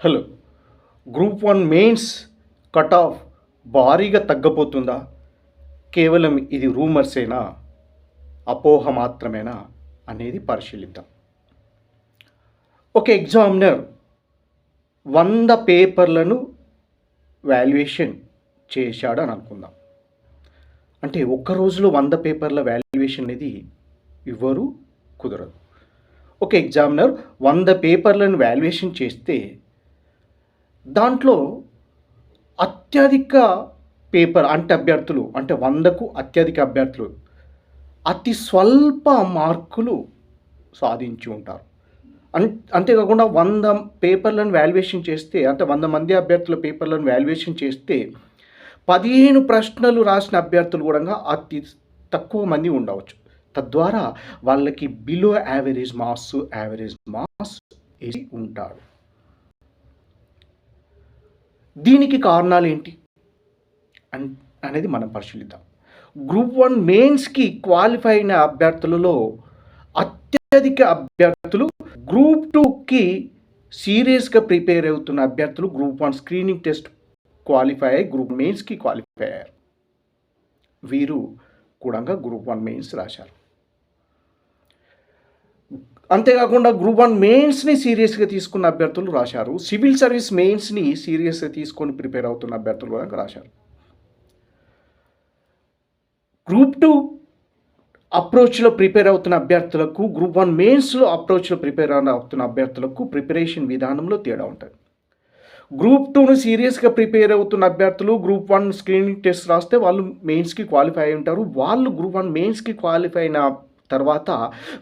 Hello. Group one mains cut off భారీగా తగ్గపోతుందా కేవలం ఇది రూమర్సేనా? అపోహ మాత్రమేనా? అనేది పరిశీలిద్దాం. ఒక ఎగ్జామినర్ వంద పేపర్లను వాల్యుయేషన్ చేశాడు అని అనుకుందాం అంటే ఒక్క రోజులో వంద పేపర్ల వాల్యుయేషన్ అనేది ఇవ్వరు కుదరదు. ఒక ఎగ్జామినర్ వంద పేపర్లను వాల్యుయేషన్ చేస్తే దాంట్లో అత్యధిక పేపర్ అంటే అభ్యర్థులు అంటే వందకు అత్యధిక అభ్యర్థులు అతి స్వల్ప మార్కులు సాధించి ఉంటారు. అన్ అంతేకాకుండా వంద పేపర్లను వాల్యుయేషన్ చేస్తే అంటే వంద మంది అభ్యర్థుల పేపర్లను వాల్యుయేషన్ చేస్తే పదిహేను ప్రశ్నలు రాసిన అభ్యర్థులు కూడా అతి తక్కువ మంది ఉండవచ్చు. తద్వారా వాళ్ళకి below average marks average marks వేసి ఉంటాడు దీనికి కారణాలు ఏంటి? అన్ అనేది మనం పరిశీలిద్దాం. గ్రూప్ వన్ మెయిన్స్కి క్వాలిఫై అయిన అభ్యర్థులలో అత్యధిక అభ్యర్థులు గ్రూప్ టూకి సీరియస్గా ప్రిపేర్ అవుతున్న అభ్యర్థులు group one screening test qualify అయ్యి గ్రూప్ మెయిన్స్కి క్వాలిఫై అయ్యారు. వీరు కూడా గ్రూప్ వన్ మెయిన్స్ రాశారు. అంతేకాకుండా గ్రూప్ వన్ మెయిన్స్ని సీరియస్గా తీసుకున్న అభ్యర్థులు రాశారు. సివిల్ సర్వీస్ మెయిన్స్ని సీరియస్గా తీసుకొని ప్రిపేర్ అవుతున్న అభ్యర్థులు కూడా రాశారు. గ్రూప్ టూ అప్రోచ్లో ప్రిపేర్ అవుతున్న అభ్యర్థులకు గ్రూప్ వన్ మెయిన్స్లో అప్రోచ్లో ప్రిపేర్ అవుతున్న అభ్యర్థులకు ప్రిపరేషన్ విధానంలో తేడా ఉంటుంది గ్రూప్ టూను సీరియస్గా ప్రిపేర్ అవుతున్న అభ్యర్థులు గ్రూప్ వన్ స్క్రీనింగ్ టెస్ట్ రాస్తే వాళ్ళు మెయిన్స్కి క్వాలిఫై అయి ఉంటారు. వాళ్ళు గ్రూప్ వన్ మెయిన్స్కి క్వాలిఫై అయిన తర్వాత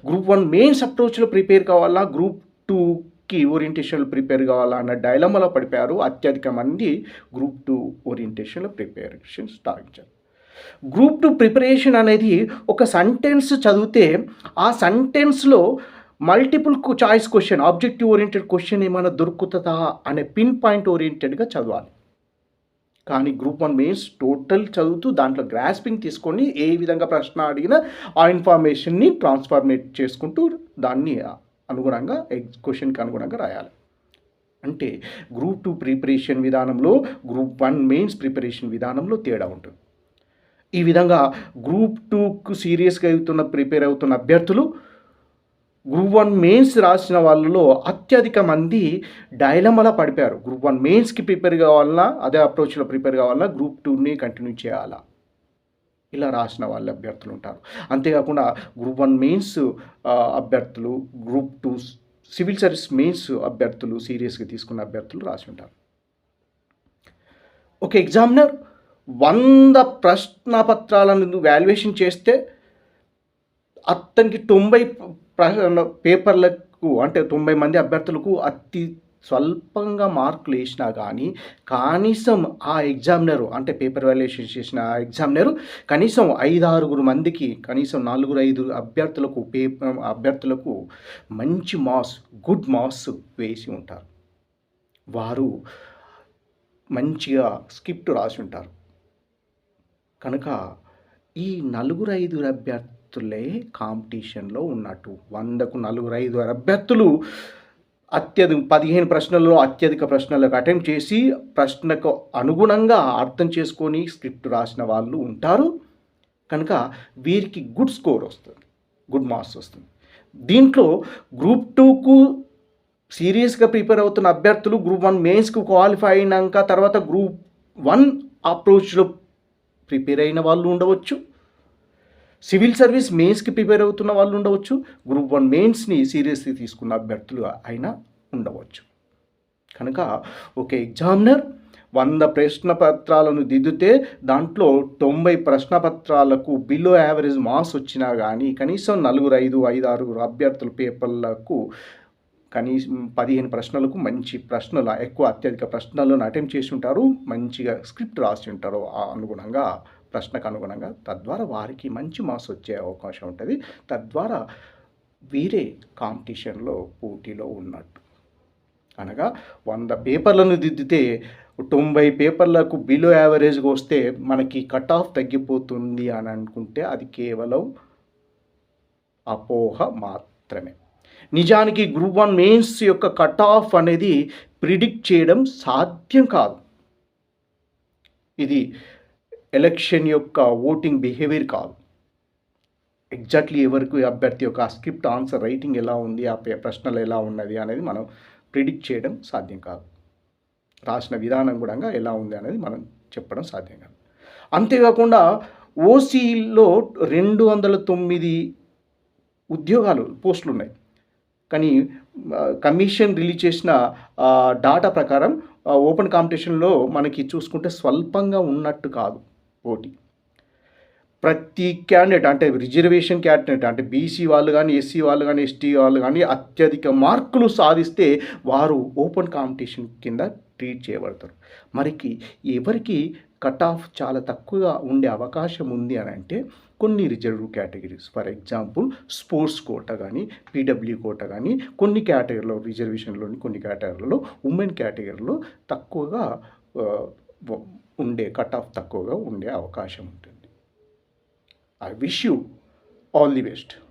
గ్రూప్ వన్ మెయిన్స్ అప్రోచ్లో ప్రిపేర్ కావాలా? గ్రూప్ టూకి ఓరియంటేషన్లో ప్రిపేర్ కావాలా? అన్న డైలమాలో పడిపోయారు. అత్యధిక మంది గ్రూప్ టూ ఓరియంటేషన్లో ప్రిపరేషన్ సాగించారు గ్రూప్ టూ ప్రిపరేషన్ అనేది ఒక సెంటెన్స్ చదివితే ఆ సెంటెన్స్లో multiple choice question objective oriented question ఏమైనా దొరుకుతుందా? అనే పిన్ పాయింట్ ఓరియంటెడ్గా చదవాలి. కానీ గ్రూప్ వన్ మెయిన్స్ టోటల్ చదువుతూ దాంట్లో గ్రాస్పింగ్ తీసుకొని ఏ విధంగా ప్రశ్న అడిగినా ఆ ఇన్ఫర్మేషన్ని ట్రాన్స్ఫార్మేట్ చేసుకుంటూ దాన్ని అనుగుణంగా క్వశ్చన్కి అనుగుణంగా రాయాలి. అంటే గ్రూప్ టూ ప్రిపరేషన్ విధానంలో గ్రూప్ వన్ మెయిన్స్ ప్రిపరేషన్ విధానంలో తేడా ఉంటుంది. ఈ విధంగా గ్రూప్ టూకు సీరియస్గా అవుతున్న ప్రిపేర్ అవుతున్న అభ్యర్థులు గ్రూప్ వన్ మెయిన్స్ రాసిన వాళ్ళలో అత్యధిక మంది డైలమలా పడిపోయారు. గ్రూప్ వన్ మెయిన్స్కి ప్రిపేర్ కావాలన్నా అదే అప్రోచ్లో ప్రిపేర్ కావాలన్నా గ్రూప్ టూని కంటిన్యూ చేయాలా? ఇలా రాసిన వాళ్ళ అభ్యర్థులు ఉంటారు. అంతేకాకుండా గ్రూప్ వన్ మెయిన్స్ అభ్యర్థులు group two civil service mains అభ్యర్థులు సీరియస్గా తీసుకున్న అభ్యర్థులు రాసి ఉంటారు. ఒక ఎగ్జామినర్ వంద ప్రశ్న పత్రాలను వాల్యుయేషన్ చేస్తే అతనికి తొంభై పేపర్లకు అంటే తొంభై మంది అభ్యర్థులకు అతి స్వల్పంగా మార్కులు వేసినా కానీ కనీసం ఆ ఎగ్జామినరు అంటే పేపర్ వాల్యుయేషన్ చేసిన ఆ ఎగ్జామినరు కనీసం ఐదు ఆరుగురు మందికి కనీసం నాలుగు ఐదు అభ్యర్థులకు పేపర్ అభ్యర్థులకు మంచి మార్క్స్ గుడ్ మార్క్స్ వేసి ఉంటారు. వారు మంచిగా స్క్రిప్ట్ రాసి ఉంటారు. కనుక ఈ నలుగురు ఐదుగురు అభ్యర్థులే కాంపిటీషన్లో ఉన్నట్టు. వందకు నలుగురు ఐదుగురు అభ్యర్థులు అత్యధిక పదిహేను ప్రశ్నల్లో అత్యధిక ప్రశ్నలకు అటెంప్ట్ చేసి ప్రశ్నకు అనుగుణంగా అర్థం చేసుకొని స్క్రిప్ట్ రాసిన వాళ్ళు ఉంటారు. కనుక వీరికి గుడ్ స్కోర్ వస్తుంది. గుడ్ మార్క్స్ వస్తుంది. దీంట్లో గ్రూప్ టూకు సీరియస్గా ప్రిపేర్ అవుతున్న అభ్యర్థులు గ్రూప్ వన్ మెయిన్స్కి క్వాలిఫై అయినాక తర్వాత గ్రూప్ వన్ అప్రోచ్లో ప్రిపేర్ అయిన వాళ్ళు ఉండవచ్చు. సివిల్ సర్వీస్ మెయిన్స్కి ప్రిపేర్ అవుతున్న వాళ్ళు ఉండవచ్చు గ్రూప్ వన్ మెయిన్స్ని సీరియస్లీ తీసుకున్న అభ్యర్థులు అయినా ఉండవచ్చు. కనుక ఒక ఎగ్జామినర్ వంద ప్రశ్న పత్రాలను దిద్దితే దాంట్లో తొంభై ప్రశ్న పత్రాలకు బిలో యావరేజ్ మార్క్స్ వచ్చినా కానీ కనీసం నలుగురు ఐదు ఐదు ఆరుగురు అభ్యర్థుల పేపర్లకు కనీసం పదిహేను ప్రశ్నలకు మంచి ప్రశ్నలు ఎక్కువ అత్యధిక ప్రశ్నలను అటెంప్ట్ చేసి ఉంటారు మంచిగా స్క్రిప్ట్ రాసి ఉంటారు. అనుగుణంగా ప్రశ్నకు అనుగుణంగా తద్వారా వారికి మంచి మార్క్స్ వచ్చే అవకాశం ఉంటుంది. తద్వారా వీరే కాంపిటీషన్లో పోటీలో ఉన్నట్టు. అనగా వంద పేపర్లను దిద్దితే తొంభై పేపర్లకు బిలో యావరేజ్గా వస్తే మనకి కట్ ఆఫ్ తగ్గిపోతుంది అని అనుకుంటే అది కేవలం అపోహ మాత్రమే. నిజానికి గ్రూప్ వన్ మెయిన్స్ యొక్క కట్ ఆఫ్ అనేది ప్రిడిక్ట్ చేయడం సాధ్యం కాదు. ఇది ఎలక్షన్ యొక్క ఓటింగ్ బిహేవియర్ కాదు. ఎగ్జాక్ట్లీ ఎవరికి అభ్యర్థి యొక్క ఆ స్క్రిప్ట్ ఆన్సర్ రైటింగ్ ఎలా ఉంది ఆ ప్రశ్నలు ఎలా ఉన్నది అనేది మనం ప్రిడిక్ట్ చేయడం సాధ్యం కాదు. రాసిన విధానం కూడా ఎలా ఉంది అనేది మనం చెప్పడం సాధ్యం కాదు. అంతేకాకుండా ఓసీలో రెండు వందల తొమ్మిది ఉద్యోగాలు పోస్టులు ఉన్నాయి. కానీ కమిషన్ రిలీజ్ చేసిన డాటా ప్రకారం ఓపెన్ కాంపిటీషన్లో మనకి చూసుకుంటే స్వల్పంగా ఉన్నట్టు కాదు. పోటీ. ప్రతి క్యాండిడేట్ అంటే రిజర్వేషన్ క్యాండిడేట్ అంటే బీసీ వాళ్ళు కానీ ఎస్సీ వాళ్ళు కానీ ఎస్టీ వాళ్ళు కానీ అత్యధిక మార్కులు సాధిస్తే వారు ఓపెన్ కాంపిటీషన్ కింద ట్రీట్ చేయబడతారు. మరికి ఎవరికి కట్ ఆఫ్ చాలా తక్కువగా ఉండే అవకాశం ఉంది అని అంటే కొన్ని reserve categories. For example sports quota కానీ పీడబ్ల్యూ కోట కానీ కొన్ని కేటగిరీలో రిజర్వేషన్లోని కొన్ని కేటగిరీలలో ఉమెన్ కేటగిరీలో తక్కువగా ఉండే కట్ ఆఫ్ తక్కువగా ఉండే అవకాశం ఉంటుంది. I wish you all the best